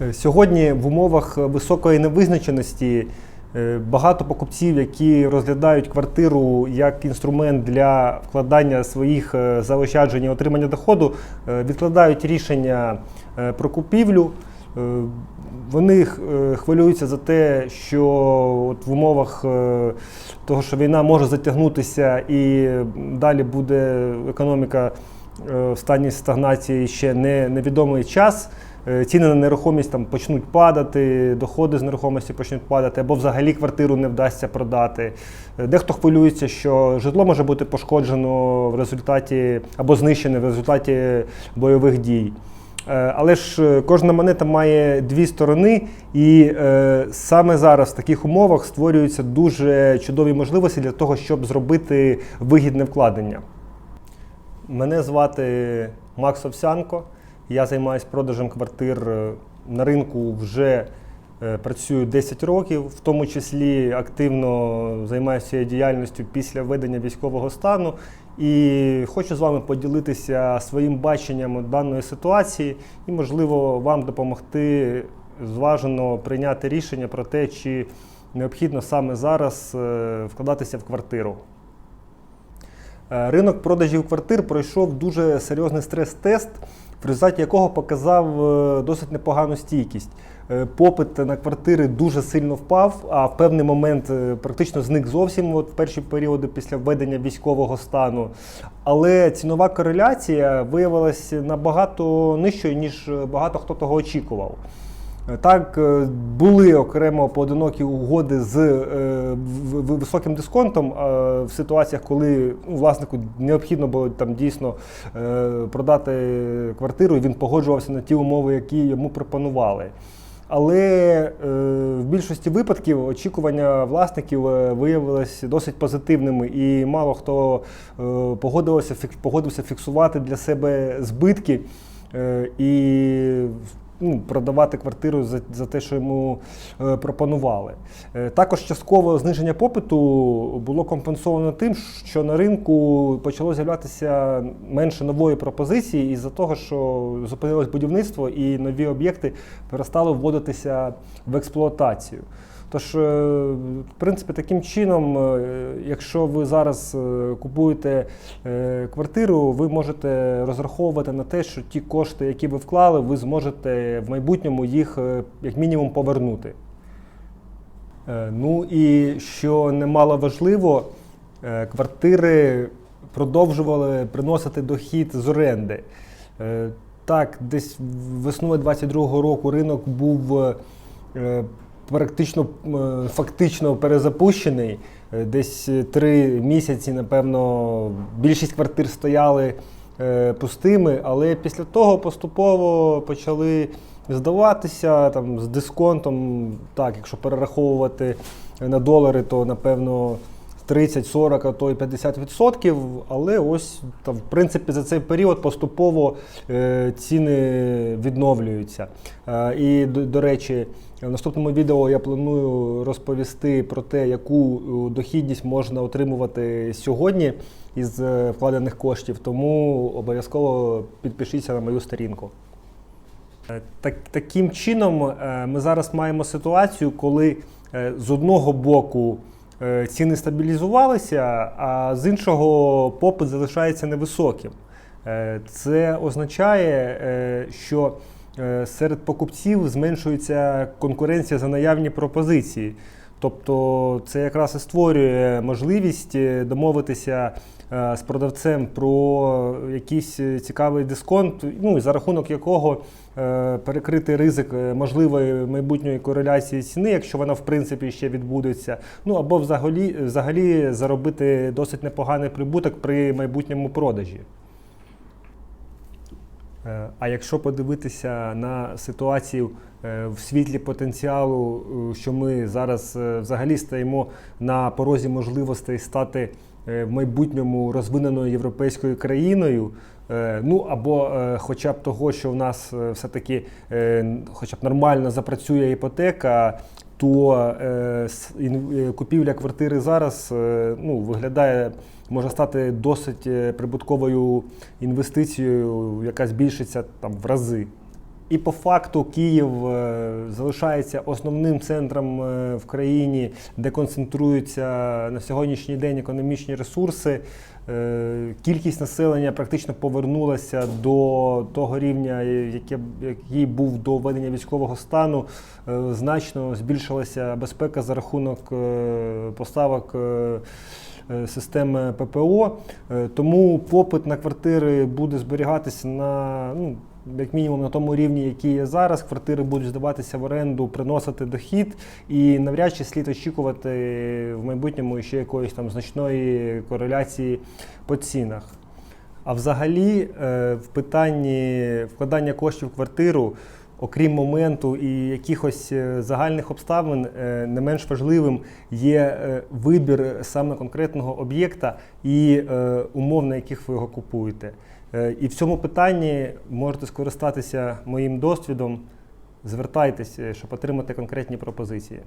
Е, Сьогодні в умовах високої невизначеності е, багато покупців, які розглядають квартиру як інструмент для вкладання своїх е, заощаджень і отримання доходу, відкладають рішення про купівлю. Вони хвилюються за те, що от в умовах того, що війна може затягнутися і далі буде економіка в стані стагнації ще не, невідомий час. Е, Ціни на нерухомість там почнуть падати, доходи з нерухомості почнуть падати, або взагалі квартиру не вдасться продати. Е, Дехто хвилюється, що житло може бути пошкоджено в результаті або знищене в результаті бойових дій. Е, Але ж кожна монета має дві сторони, і е, саме зараз в таких умовах створюються дуже чудові можливості для того, щоб зробити вигідне вкладення. Мене звати Макс Овсянко. Я займаюся продажем квартир е, на ринку вже е, працюю 10 років, в тому числі активно займаюся діяльністю після введення військового стану. І хочу з вами поділитися своїм баченням даної ситуації і, можливо, вам допомогти зважено прийняти рішення про те, чи необхідно саме зараз е, вкладатися в квартиру. Е, Ринок продажів квартир пройшов дуже серйозний стрес-тест, в результаті якого показав е, досить непогану стійкість. Е, Попит на квартири дуже сильно впав, а в певний момент практично зник зовсім от в перші періоди після введення військового стану. Але цінова кореляція виявилася набагато нижчою, ніж багато хто того очікував. Так, е, були окремо поодинокі угоди з е, високим дисконтом е, в ситуаціях, коли ну, власнику необхідно було там дійсно продати квартиру, і він погоджувався на ті умови, які йому пропонували. Але в більшості випадків очікування власників виявилися досить позитивними, і мало хто погодився, фік- погодився фіксувати для себе збитки і ну, продавати квартиру за, за те, що йому е, пропонували. Е, також частково зниження попиту було компенсовано тим, що на ринку почало з'являтися менше нової пропозиції із-за того, що зупинилось будівництво і нові об'єкти перестали вводитися в експлуатацію. Тож, е, в принципі, таким чином, е, якщо ви зараз е, купуєте квартиру, ви можете розраховувати на те, що ті кошти, які ви вклали, ви зможете в майбутньому їх як мінімум повернути. Ну і що немало важливо, квартири продовжували приносити дохід з оренди. Так, десь весною 22-го року ринок був практично е, фактично перезапущений. Е, Десь три місяці, напевно, більшість квартир стояли е, пустими, але після того поступово почали здаватися там, з дисконтом. Так, якщо перераховувати на долари, то напевно 30, 40, а то й 50%. Але ось там, в принципі за цей період поступово е, ціни відновлюються. Е, і до, до речі, в наступному відео я планую розповісти про те, яку е, дохідність можна отримувати сьогодні із е, вкладених коштів. Тому обов'язково підпишіться на мою сторінку. Е, Так, таким чином, ми зараз маємо ситуацію, коли з одного боку ціни стабілізувалися, а з іншого попит залишається невисоким. Е, Це означає, е, що е, серед покупців зменшується конкуренція за наявні пропозиції. Тобто це якраз і створює можливість е, домовитися е, з продавцем про якийсь е, цікавий дисконт, ну і за рахунок якого перекрити ризик можливої майбутньої кореляції ціни, якщо вона в принципі ще відбудеться. Ну або взагалі, взагалі заробити досить непоганий прибуток при майбутньому продажі. Е, А якщо подивитися на ситуацію е, в світлі потенціалу, е, що ми зараз взагалі стоїмо на порозі можливостей стати в майбутньому розвиненою європейською країною, ну або хоча б того, що в нас все-таки хоча б нормально запрацює іпотека, то е, е, купівля квартири зараз е, ну, виглядає, може стати досить е, прибутковою інвестицією, яка збільшиться там в рази. І по факту Київ е, залишається основним центром е, в країні, де концентруються на сьогоднішній день економічні ресурси. Е, Кількість населення практично повернулася до того рівня, який був до введення військового стану. Значно збільшилася безпека за рахунок поставок. Системи ППО, тому попит на квартири буде зберігатися на ну, як мінімум на тому рівні, який є зараз. Квартири будуть здаватися в оренду, приносити дохід, і навряд чи слід очікувати в майбутньому ще якоїсь там значної кореляції по цінах. А взагалі, е, в питанні вкладання коштів в квартиру, окрім моменту і якихось е, загальних обставин, е, не менш важливим є вибір саме конкретного об'єкта і умов, на яких ви його купуєте. Е, І в цьому питанні можете скористатися моїм досвідом. Звертайтеся, щоб отримати конкретні пропозиції.